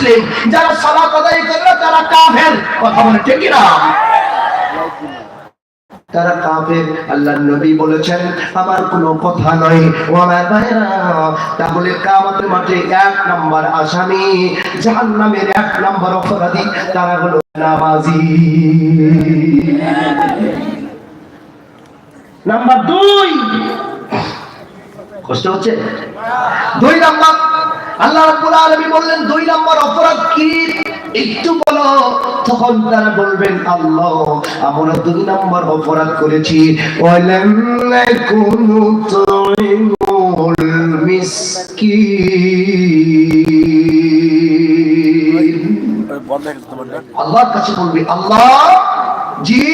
মুসলিম, যারা সালাত আদায় করল তারা কাফের। কথা বলে ঠিক না তারা কাফের আল্লাহ নবী বলেছেন, আমার কোনো কথা নয়। ও আমার ভাইরা তাহলে কামতের মাঠে এক নাম্বার আসামি এক নাম্বার অপরাধী, তারা হলো নামাজি। নাম্বার দুই কষ্ট হচ্ছে? দুই নাম্বার আল্লাহ রাব্বুল আলামিন বললেন দুই নাম্বার অপরাধ কি? একটু বলো তখন তারা বলবেন আল্লাহ আমরা দুই নাম্বার অপরাধ করেছি। ওয়ালাম নাকুনু তুইমুল মিসকিন। আল্লাহর কাছে বলবি আল্লাহ জি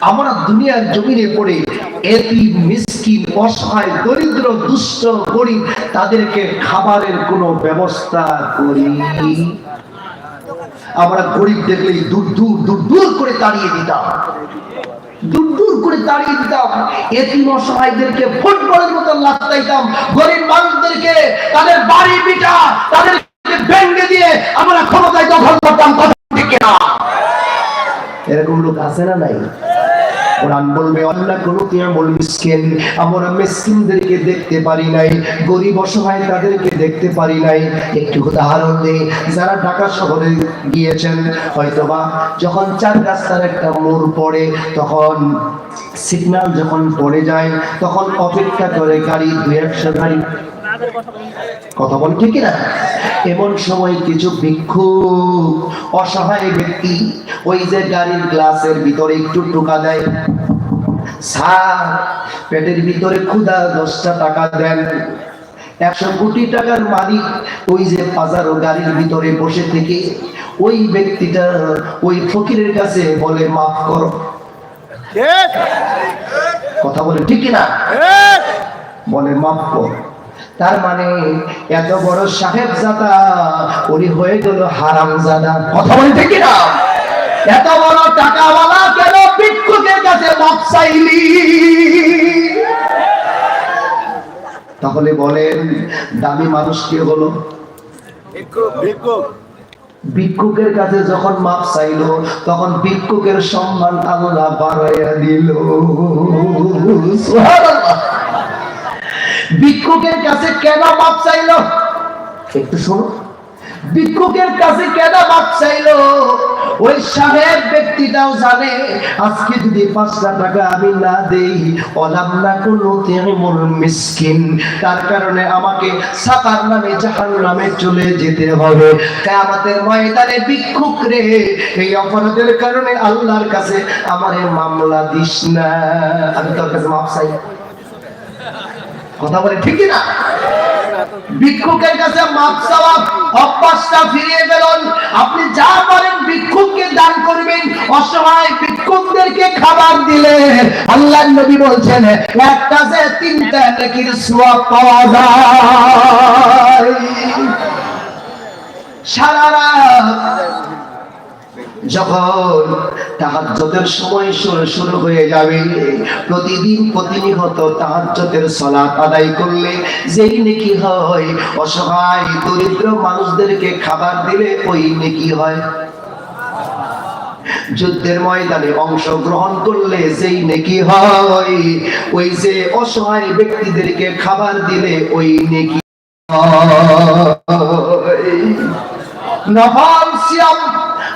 আমরা দুনিয়ার জমিনে পড়ে এতি মিসকিন, অসহায়, দরিদ্র, দুষ্ট, গরিব, তাদেরকে খাবারের কোনো ব্যবস্থা করি আমরা গরিব দেখলেই দূর দূর দূর দূর করে তাড়িয়ে দিতাম। দূর দূর করে তাড়িয়ে দিতাম। এতিম, অসহায়দেরকে ফুটবলের মতো লাগাইতাম গরিব মানুষদেরকে তাদের বাড়ি পিটা তাদেরকে ভেঙে দিয়ে আমরা ক্ষমতায় দখল করতাম কথা ঠিক না। এরকম লোক আছে না নাই? কোরআন বলবে, আল্লাহ কোনো কিয়ামুল মিসকিন, আমরা মিসকিনদেরকে দেখতে পারি নাই, গরিব অসহায় তাদেরকে দেখতে পারি নাই। একটু উদাহরণ দেই, যারা ঢাকা শহরে গিয়েছেন, হয়তোবা যখন চার রাস্তার একটা মোড় পড়ে, তখন সিগন্যাল যখন পড়ে যায়, তখন অপেক্ষা করে গাড়ি, দুই একশো গাড়ি কথা বল ঠিক না এমন সময় কিছু ভিক্ষুক অসহায় ব্যক্তি ওই যে গাড়ির গ্লাসের ভিতরে একটু টোকা দেয়। স্যার পেটের ভিতরে ক্ষুদা দশটা টাকা দেন। একশো কোটি টাকার মালিক ওই যে বাজারও গাড়ির ভিতরে বসে থেকে ওই ব্যক্তিটা ওই ফকিরের কাছে বলে মাফ করো। কথা বলে ঠিক না বলে মাফ কর। তার মানে এত বড় সাহেব জাদা উনি হয়ে গেল হারাম জাদা কথা বলে ঠিক না এত বড় টাকাওয়ালা কেন ভিক্ষুকের কাছে মাপ চাইলি? তাহলে বলেন, দামি মানুষ কে হলো? ভিক্ষুকের কাছে যখন মাপ চাইল, তখন ভিক্ষুকের সম্মান আল্লাহ বাড়াইয়া দিল। ভিক্ষুকের কাছে কেন মাপ চাইল? একটু শোনো। ভিক্ষুকের কাছে কেন মাপ চাইল? ওই সাহেব ব্যক্তিটাও জানে, আজকে যদি পাঁচটা টাকা আমি না দেই, অলাম না কোনো তেমন মিসকিন। তার কারণে আমাকে সাকার নামে জাহান নামে চলে যেতে হবে। আমাদের ময়দানে ভিক্ষুক রে, এই অপরাধের কারণে আল্লাহর কাছে আমার মামলা দিস না। আমি তোর কাছে মাপ চাই। কথা বলে ঠিক না ভিক্ষুকের কাছে মাপ চাওয়া অভ্যাসটা ফিরিয়ে ফেলুন আপনি যা পারেন ভিক্ষুককে দান করবেন। অসহায় ভিক্ষুকদেরকে খাবার দিলে আল্লাহ নবী বলছেন এক কাজে তিনটা নেকির সোয়াব পাওয়া যায়। সারা রাত যখন তাহাজ্জুদের সময় শুরু শুরু হয়ে যাবে, প্রতিদিন প্রতিনিয়ত তাহাজ্জুদের সালাত আদায় করলে যেই নেকি হয়, অসহায় দরিদ্র মানুষদেরকে খাবার দিলে ওই নেকি হয়। যুদ্ধের ময়দানে অংশগ্রহণ করলে যেই নেকি হয়, ওই যে অসহায় ব্যক্তিদেরকে খাবার দিলে ওই নেকি হয়। নফল সিয়াম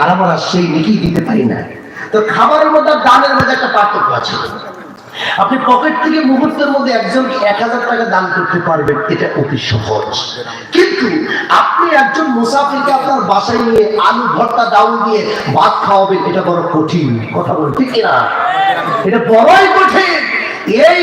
আর আমরা সেই নেকি দিতে পারি না। তো খাবারের মধ্যে দানের মধ্যে একটা পার্থক্য আছে। আপনি পকেট থেকে মুহূর্তের মধ্যে একজনকে এক হাজার টাকা দান করতে পারবেন, এটা অতি সহজ। কিন্তু আপনি একজন মুসাফিরকে আপনার বাসায় নিয়ে আলু, ভর্তা, ডাউল দিয়ে ভাত খাওয়াবেন, এটা বড় কঠিন কথা বল ঠিক না? এটা বড়ই কঠিন। এই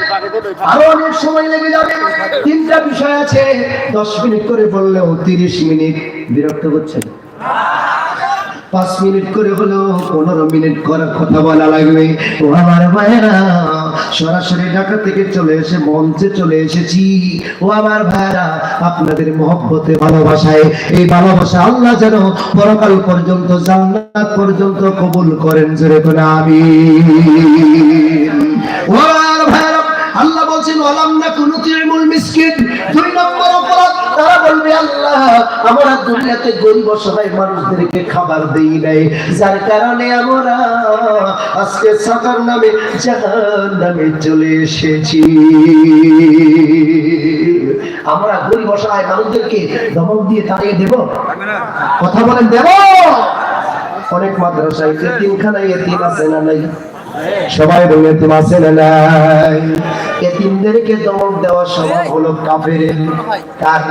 আরও অনেক সময় লেগে যাবে। তিনটা বিষয় আছে। 10 মিনিট করে বললেও 30 মিনিট বিরক্ত করছেন পাঁচ মিনিট করে হলো পনেরো মিনিট করার কথা বলা লাগবে। ও আমার ভাইয়েরা, সরাসরি ঢাকা থেকে চলে এসে মঞ্চে চলে এসেছি। ও আমার ভাইয়েরা, আপনাদের মহব্বতে, ভালোবাসায়, এই ভালোবাসা আল্লাহ যেন পরকাল পর্যন্ত, জান্নাত পর্যন্ত কবুল করেন। জোরে করে আমি ও মিসকিন, দুই নম্বর অপরাধ, তারা বলবে, আল্লাহ, আমরা দুনিয়াতে গরিব অসহায় মানুষদেরকে খাবার দেই নাই। যার কারণে আমরা আজকে সাকার নামে জাহান নামে চলে এসেছি। আমরা গরিব অসহায় মানুষদেরকে দমক দিয়ে তাড়িয়ে দেব। কথা বলেন, দেব। অনেক মাদ্রাসায় আছে না নাই? সবাই বলে, এতিম আছে না নাই? এতিমদেরকে দমক স্বভাব হলো কাফেরের কার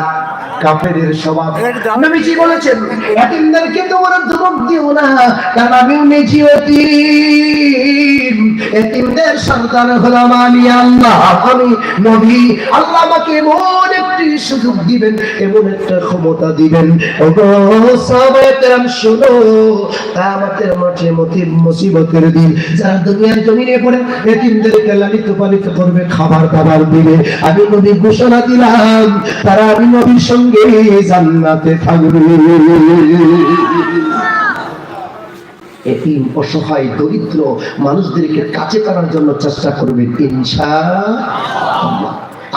কাফেরের স্বভাব। নবীজি বলেছেন এতিমদেরকে তোমরা দিও না কারণ আমি নিজে এতিম এতিমদের সন্তান হলাম আমি আল্লাহ। আমি নবী। আল্লাহ আমাকে এমন একটি সুযোগ দিবেন এমন একটা ক্ষমতা দিবেন। ওগো কেরাম শুনো কিয়ামতের মাঠে মতি মুসিবতের দিন যারা দুনিয়ার জমিনে পড়ে এতিমদেরকে লালিত পালিত করবে খাবার দাবার দিবে। আমি নবী ঘোষণা দিলাম, তারা আমি নবীর সঙ্গে জান্নাতে থাকবে। এতিম, অসহায়, দরিদ্র মানুষদেরকে কাছে টানার জন্য চেষ্টা করবেন ইনশা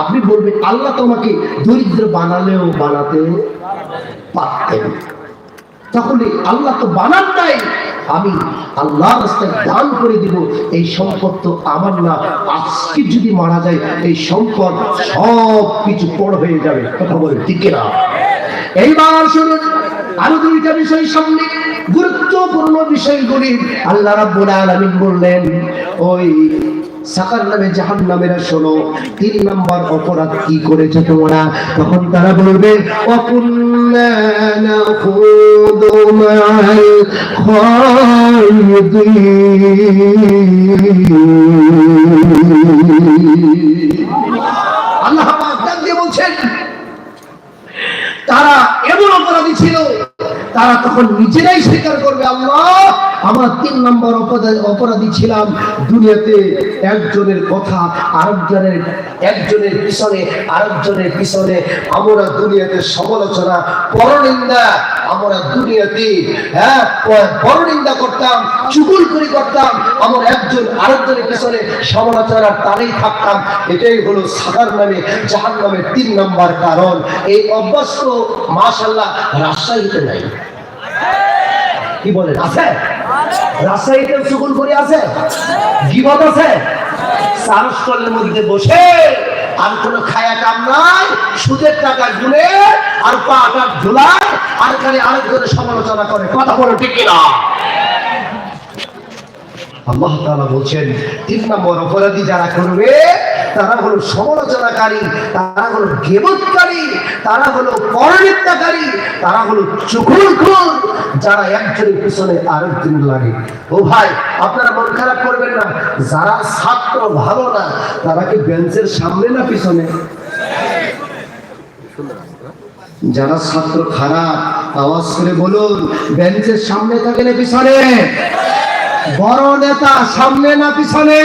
আপনি বলবেন, আল্লাহ তোমাকে দরিদ্র বানালেও বানাতে পারতেন। তাহলে আল্লাহ তো বানান নাই আমি আল্লাহ রাস্তায় দান করে দিব, এই সম্পদ তো আমার না। আজকে যদি মারা যায়, এই সম্পদ সব কিছু পড় হয়ে যাবে। কথা বলে ঠিক না এইবার শুনুন, আরও দুইটা বিষয় সামনে। গুরুত্বপূর্ণ বিষয়গুলি আল্লাহ রাব্বুল আলামিন বললেন, ওই সাকার নামে জাহান নামেরা শোনো, তিন অপরাধ কি করেছে তোমরা? তখন তারা বলবে আল্লাহ দিয়ে বলছেন, তারা এমন অপরাধী ছিল, তারা তখন নিজেরাই স্বীকার করবে আল্লাহ আমরা তিন নম্বর অপরাধী ছিলাম দুনিয়াতে একজনের কথা, আরেকজনের একজনের পিছনে, আরেকজনের পিছনে। আমরা দুনিয়াতে সমালোচনা, পরনিন্দা। আমরা দুনিয়াতে হ্যাঁ পরনিন্দা করতাম, চুগুলখুরি করতাম। আমরা একজন আরেকজনের পিছনে সমালোচনার তারেই থাকতাম। এটাই হলো সাদার নামে জাহান নামের তিন নম্বর কারণ। এই অভ্যাস তো মাশাল্লাহ রাজশাহীতে নাই। কি বলেন? আছে? রাজশাহীতে চুগুল করে আছে? গিবত আছে? চারস্থলের মধ্যে বসে আর কোনো খায়া কাম নাই, সুদের টাকা গুনে আর পাটা ঝুলায় আর খালি আরেকজনের সমালোচনা করে। কথা বলো ঠিক না আল্লাহ তাআলা বলছেন, তিন নম্বর অপরাধী যারা করবে, তারা হলো সমালোচনাকারী, তারা হলো গেবতকারী তারা হলো পরনিন্দাকারী, তারা হলো চুকুলখুর যারা একজনের পিছনে আরেকজন লাগে। ও ভাই, আপনারা মন খারাপ করবেন না, যারা ছাত্র ভালো না, তারা কি বেঞ্চের সামনে না পিছনে? যারা ছাত্র খারাপ, আওয়াজ করে বলুন, বেঞ্চের সামনে থাকে না পিছনে? বড় নেতা সামনে না পিছনে?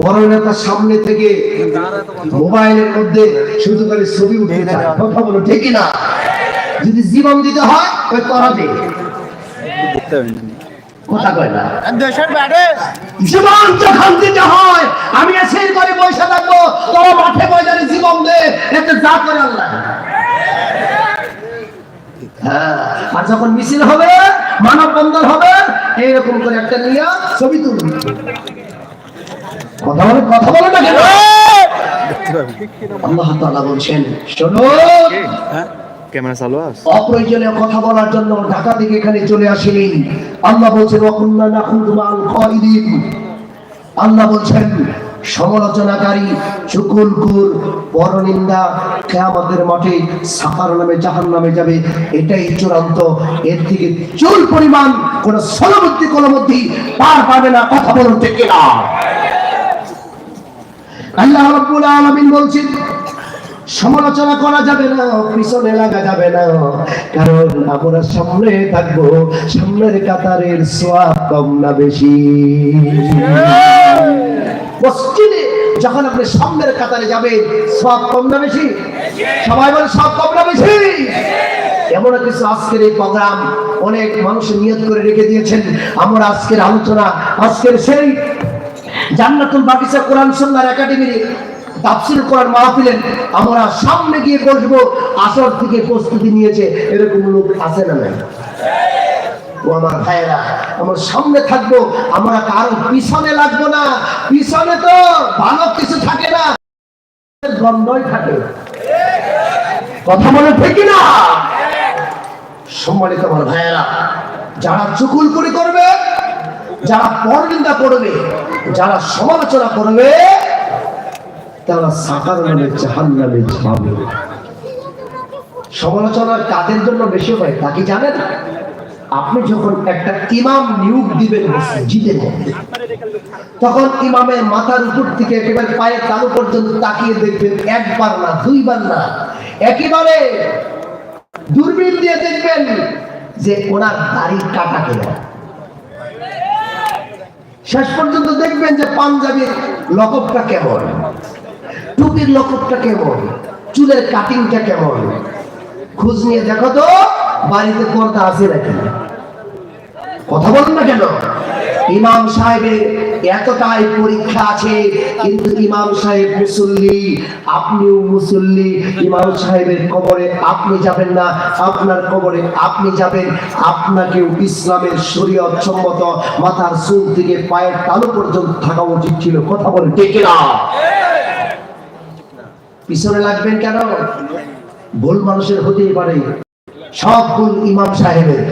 বড় নেতা সামনে থেকে মোবাইলের মধ্যে শুধু খালি ছবি চায়। কথা বলো ঠিকই না? যদি জীবন দিতে হয় ওই করা দে কথা কয় না। জীবন যখন দিতে হয় আমি এসে করে পয়সা থাকব। তোরা মাঠে ময়দানে জীবন দে এতে যা করে আল্লাহ। হ্যাঁ, আর যখন মিছিল হবে মানব বন্ধন হবে এইরকম করে একটা নিয়ে ছবি তুলবি। কথা বলে কথা বলে না কেন? আল্লাহ তাআলা বলছেন শোনো। হ্যাঁ ক্যামেরা চালু আছে। অপ্রয়োজনীয় কথা বলার জন্য ঢাকা থেকে এখানে চলে আসেনি আল্লাহ বলছেন মাল কাইদিন আল্লাহ বলছেন সমালোচনাকারী চুকুলকুর পরনিন্দা কেয়ামতের মাঠে সাফার নামে জাহান নামে যাবে, এটাই চূড়ান্ত। এর থেকে চুল পরিমাণ কোন সলবর্তী কলমধ্যে পার পাবে না, কথা বলতে কিনা? আল্লাহ রব্বুল আলামিন বলছেন সমালোচনা করা যাবে না, পিছনে লাগা যাবে না। কারণ আমরা সামনে থাকব, সামনের কাতারের সোয়াব কম না বেশি। যখন আপনি সামনের কাতারে যাবেন, সোয়াব কম না বেশি? সবাই বলে সব কম না বেশি? এমন কিছু আজকের এই প্রোগ্রাম অনেক মানুষ নিয়ত করে রেখে দিয়েছেন। আমরা আজকের আলোচনা, আজকের সেই জান্নাতুল বাগিচা কোরআন সন্ন্যার একাডেমির তাফসির কোরআন মাহফিলের আমরা সামনে গিয়ে বসবো, আসর থেকে প্রস্তুতি নিয়েছে, এরকম লোক আছে না ও আমার ভাইয়েরা, আমার সামনে থাকব, আমরা কারও পিছনে লাগবো না। পিছনে তো ভালো কিছু থাকে না। গন্ধই থাকে। কথা বলে ঠিক না সম্মানিত আমার ভাইয়েরা, যারা চুকুল করে করবে, যারা পরনিন্দা করবে, যারা সমালোচনা করবে তারা সাকার নামে জাহান নামে যাবে সমালোচনা কাদের জন্য বেশি হয়, তা কি জানেন? আপনি যখন একটা ইমাম নিয়োগ দিবেন মসজিদের মধ্যে তখন ইমামের মাথার উপর থেকে একেবারে পায়ের তালু পর্যন্ত তাকিয়ে দেখবেন একবার না, দুইবার না, একেবারে দূরবীন দিয়ে দেখবেন যে ওনার দাড়ি কাটা কেন শেষ পর্যন্ত দেখবেন যে পাঞ্জাবির লকবটা কেমন। টুপির লকবটা কেমন? চুলের কাটিংটা কেমন? খোঁজ নিয়ে দেখো তো, বাড়িতে পর্দা আছে নাকি? কথা বলুন না কেন? ইমাম সাহেবের এতটাই পরীক্ষা আছে, কিন্তু ইমাম সাহেব মুসল্লি, আপনিও মুসল্লি। ইমাম সাহেবের কবরে আপনি যাবেন না, আপনার কবরে আপনি যাবেন। আপনাকেও ইসলামের শরীয়ত সম্মত মাথার চুল থেকে পায়ের তালু পর্যন্ত থাকা উচিত ছিল। কথা বলে ঠিক না পিছনে লাগবেন কেন? ভুল মানুষের হতেই পারে। সব ভুল ইমাম সাহেবের।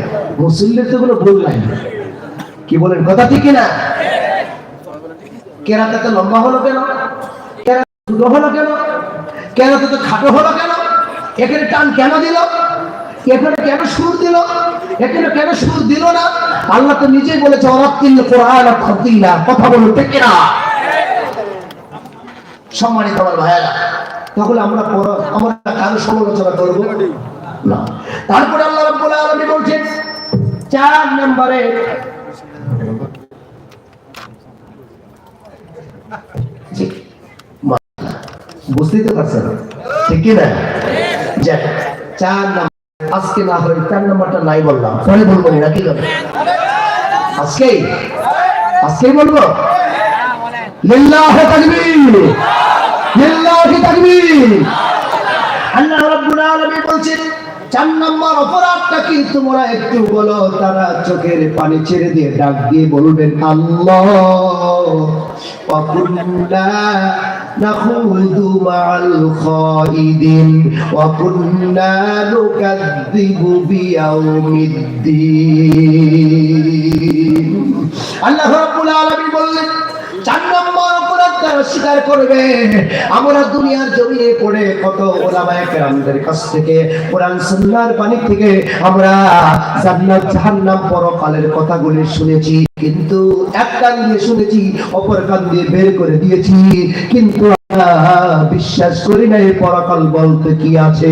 মুসল্লির তো কোনো ভুল নাই। কি বলেন, কথা ঠিক না কেরাতে তো লম্বা হলো কেন? কেরাতে হলো কেন? কেরাতে তো খাটো হলো কেন? এখানে টান কেন দিল? এখানে কেন সুর দিল? এখানে কেন সুর দিল না? আল্লাহ তো নিজেই বলেছে, অরাত্তিল কোরআন কথা বলুন, ঠিক না সম্মানিত আমার ভাইয়েরা তাহলে আমরা আমরা কারও সমালোচনা না। তারপরে আল্লাহ আলামিন বলছেন, চার নম্বরে পারছেন? ঠিক কি না চার নম্বর। আজকে না হয় চার নম্বরটা নাই বললাম। পরে বলব না কি আজকেই? আজকেই বলব? লিল্লাহি তাকবীর। লিল্লাহি কি তাকবীর? আল্লাহ রাব্বুল আলামিন বলছেন, চার নম্বর অপরাধটা কিন্তু মোরা একটু বলো, তারা চোখের পানি ছেড়ে দিয়ে ডাক দিয়ে বলবেন, আল্লাহ আল্লাহ বললেন, চার নম্বর অপরাধ তারা স্বীকার করবে। আমরা দুনিয়ার জমিনে পড়ে কত ওলামায়ে কেরামদের কাছ থেকে, কোরআন সুন্নাহর পানি থেকে আমরা জান্নাত, জাহান্নাম, পরকালের কথাগুলি শুনেছি, কিন্তু এক কান দিয়ে শুনেছি, অপর কান দিয়ে বের করে দিয়েছি, কিন্তু বিশ্বাস করি না এই পরকাল বলতে কি আছে।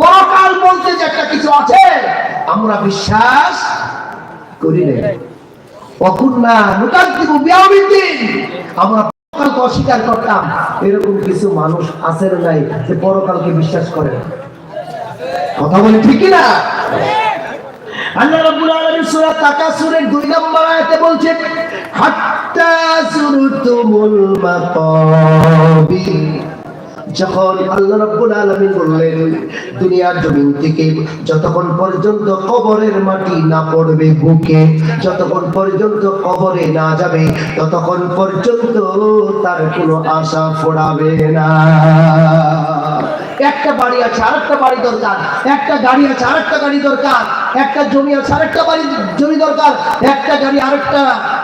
পরকাল বলতে যে একটা কিছু আছে, আমরা বিশ্বাস করি না অস্বীকার করতাম, এরকম কিছু মানুষ আছে নাই যে পরকালকে বিশ্বাস করে কথা বলি ঠিক না আল্লাহ রাব্বুল আলামিন সূরা তাকাসুরের 2 নম্বর আয়াতে বলছেন যখন আল্লাহ রাব্বুল আলামিন বললেন, দুনিয়ার জমিন থেকে যতক্ষণ পর্যন্ত কবরের মাটি না পড়বে বুকে, যতক্ষণ পর্যন্ত কবরে না যাবে, ততক্ষণ পর্যন্ত তার কোনো আশা ফোড়াবে না। একটা বাড়ি আছে, আরেকটা বাড়ি দরকার, একটা গাড়ি আছে, আরেকটা গাড়ি দরকার, একটা জমি আছে, আরেকটা বাড়ি, জমি দরকার, একটা গাড়ি, আরেকটা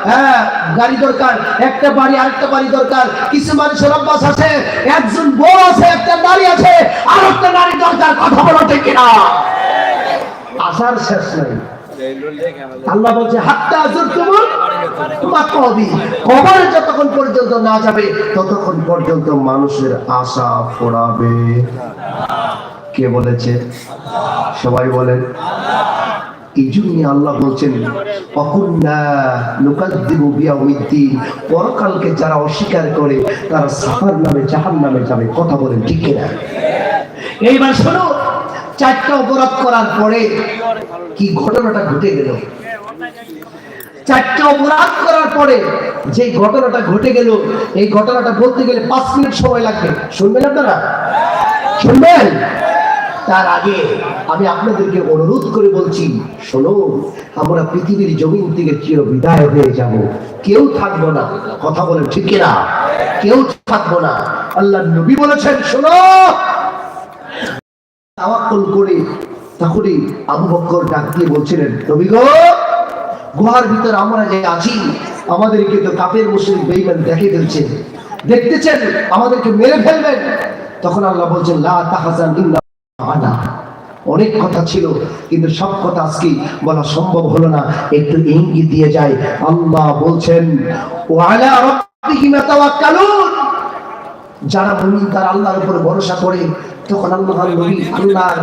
হ্যাঁ গাড়ি দরকার, একটা বাড়ি, আরেকটা বাড়ি দরকার। কিছু মানুষের অভ্যাস আছে, একজন বউ আছে, একটা নারী আছে আরেকটা নারী দরকার কথা কিনা? আসার শেষ আল্লাহ বলছে তোমার তোমার কবি কবরে যতক্ষণ পর্যন্ত না যাবে, ততক্ষণ পর্যন্ত মানুষের আশা ফোড়াবে। কে বলেছে? সবাই বলেন। এই জন্যই আল্লাহ বলছেন পরকালকে যারা অস্বীকার করে, তারা সাফার নামে, জাহান নামে যাবে। কথা বলেন, ঠিক এইবার শোনো, চারটা অপরাধ করার পরে কি ঘটনাটা ঘটে গেল? চারটা অপরাধ করার পরে যে ঘটনাটা ঘটে গেল, এই ঘটনাটা বলতে গেলে পাঁচ মিনিট সময় লাগবে। শুনবেন আপনারা? শুনবেন? তার আগে আমি আপনাদেরকে অনুরোধ করে বলছি, শোনো, আমরা পৃথিবীর জমিন থেকে চির বিদায় হয়ে যাব। কেউ থাকব না। কথা বলেন ঠিক কিনা? কেউ থাকব না। আল্লাহ নবী বলেছেন, শোনো। তাওয়াক্কুল করে। তখনই আবু বকর ডাক দিয়ে বলছিলেন, নবী গো, গুহার ভিতর আমরা যে আছি, আমাদেরকে তো কাপের মুসলিম বেইমান দেখে ফেলছে দেখতেছেন আমাদেরকে মেরে ফেলবেন। তখন আল্লাহ বলছেন, লা তাহাজান ইন্না আনা অনেক কথা ছিল কিন্তু সব কথা আজকে বলা সম্ভব হলো না। একটু ইঙ্গিত দিয়ে যায় আল্লাহ বলছেন যারা মুমিন তারা আল্লাহর উপর ভরসা করে তখন আল্লাহ নবী আল্লাহর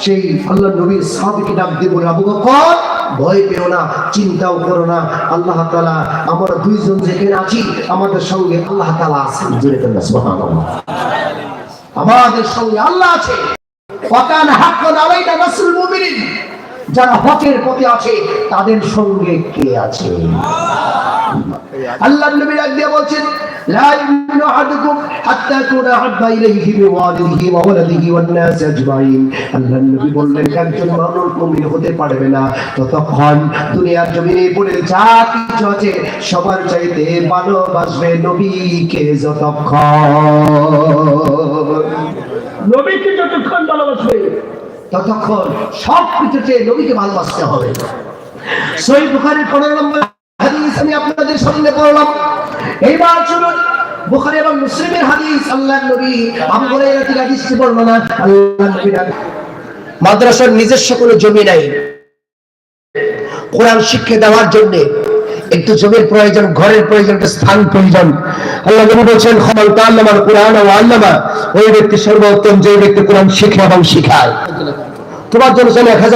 সেই আল্লাহ নবীর সাহাবীকে ডাক দিয়ে বলে আবু বকর ভয় পেও না চিন্তাও করো না। আল্লাহ তাআলা আমরা দুইজন যেখানে আছি আমাদের সঙ্গে আল্লাহ তাআলা আছেন। জুড়ে সুবহানাল্লাহ। আমাদের সঙ্গে আল্লাহ আছে। ওয়াকান হাক্কান আলাইনা নাসরুল মুমিনিন যারা হকের পথে আছে তাদের সঙ্গে কে আছে আল্লাহ নবী ডাক দিয়ে বলছেন لا يؤمن أحدكم حتى يكون أحب إليه من والده وولده والناس أجمعين আল্লাহ নবী বললেন একজন মানুষ মুমিন হতে পারবে না ততক্ষণ দুনিয়ার জমিনে পড়ে যা কিছু আছে সবার চাইতে ভালোবাসবে নবীকে যতক্ষণ নবীকে যতক্ষণ ভালোবাসবে, ততক্ষণ সব কিছু চেয়ে নবীকে ভালোবাসতে হবে। সই বুখারির পনেরো নম্বর হাদিস আমি আপনাদের সামনে পড়লাম। এইবার শুনুন বুখারী এবং মুসলিমের হাদিস, আল্লাহ নবী আবু হুরায়রা থেকে হাদিসটি বর্ণনা আল্লাহ নবী মাদ্রাসার নিজস্ব কোনো জমি নাই। কোরআন শিক্ষা দেওয়ার জন্য একটু জমির প্রয়োজন, ঘরের প্রয়োজন, একটা স্থান প্রয়োজন। আল্লাহ নবী বলছেন খমান তাআল্লামাল কোরআন ও আল্লামা। ওই ব্যক্তি সর্বোত্তম, যে ব্যক্তি কোরআন শিখে এবং শিখায়। তোমার জন্য এক হাজার